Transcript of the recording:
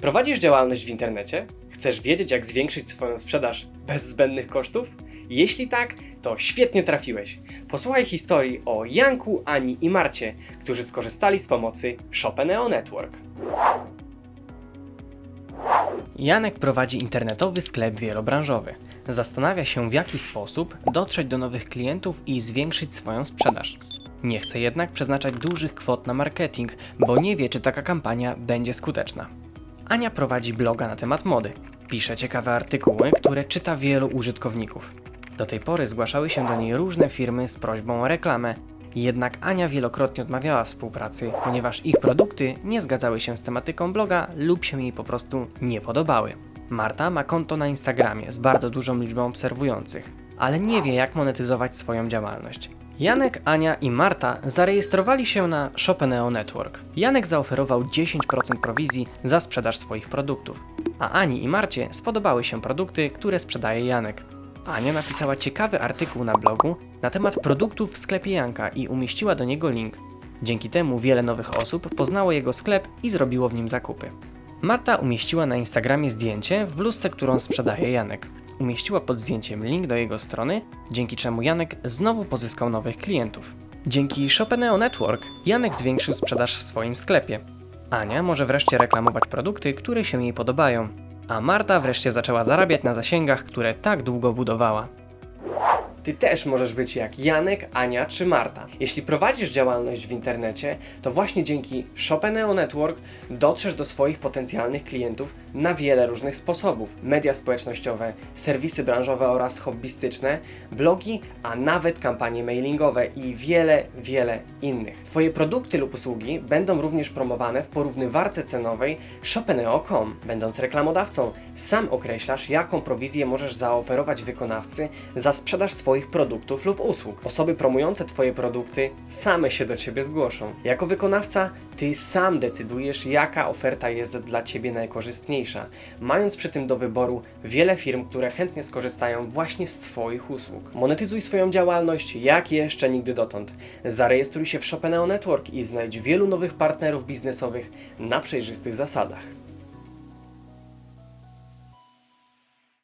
Prowadzisz działalność w internecie? Chcesz wiedzieć, jak zwiększyć swoją sprzedaż bez zbędnych kosztów? Jeśli tak, to świetnie trafiłeś. Posłuchaj historii o Janku, Ani i Marcie, którzy skorzystali z pomocy Shopeneo Network. Janek prowadzi internetowy sklep wielobranżowy. Zastanawia się, w jaki sposób dotrzeć do nowych klientów i zwiększyć swoją sprzedaż. Nie chce jednak przeznaczać dużych kwot na marketing, bo nie wie, czy taka kampania będzie skuteczna. Ania prowadzi bloga na temat mody. Pisze ciekawe artykuły, które czyta wielu użytkowników. Do tej pory zgłaszały się do niej różne firmy z prośbą o reklamę, jednak Ania wielokrotnie odmawiała współpracy, ponieważ ich produkty nie zgadzały się z tematyką bloga lub się jej po prostu nie podobały. Marta ma konto na Instagramie z bardzo dużą liczbą obserwujących, ale nie wie jak monetyzować swoją działalność. Janek, Ania i Marta zarejestrowali się na Shopeneo Network. Janek zaoferował 10% prowizji za sprzedaż swoich produktów, a Ani i Marcie spodobały się produkty, które sprzedaje Janek. Ania napisała ciekawy artykuł na blogu na temat produktów w sklepie Janka i umieściła do niego link. Dzięki temu wiele nowych osób poznało jego sklep i zrobiło w nim zakupy. Marta umieściła na Instagramie zdjęcie w bluzce, którą sprzedaje Janek. Umieściła pod zdjęciem link do jego strony, dzięki czemu Janek znowu pozyskał nowych klientów. Dzięki Shopeneo Network Janek zwiększył sprzedaż w swoim sklepie. Ania może wreszcie reklamować produkty, które się jej podobają, a Marta wreszcie zaczęła zarabiać na zasięgach, które tak długo budowała. Ty też możesz być jak Janek, Ania czy Marta. Jeśli prowadzisz działalność w internecie, to właśnie dzięki Shopeneo Network dotrzesz do swoich potencjalnych klientów na wiele różnych sposobów. Media społecznościowe, serwisy branżowe oraz hobbystyczne, blogi, a nawet kampanie mailingowe i wiele, wiele innych. Twoje produkty lub usługi będą również promowane w porównywarce cenowej Shopeneo.com. Będąc reklamodawcą, sam określasz, jaką prowizję możesz zaoferować wykonawcy za sprzedaż swoich produktów lub usług. Osoby promujące Twoje produkty same się do Ciebie zgłoszą. Jako wykonawca, Ty sam decydujesz, jaka oferta jest dla Ciebie najkorzystniejsza, mając przy tym do wyboru wiele firm, które chętnie skorzystają właśnie z Twoich usług. Monetyzuj swoją działalność jak jeszcze nigdy dotąd. Zarejestruj się w Shopeneo Network i znajdź wielu nowych partnerów biznesowych na przejrzystych zasadach.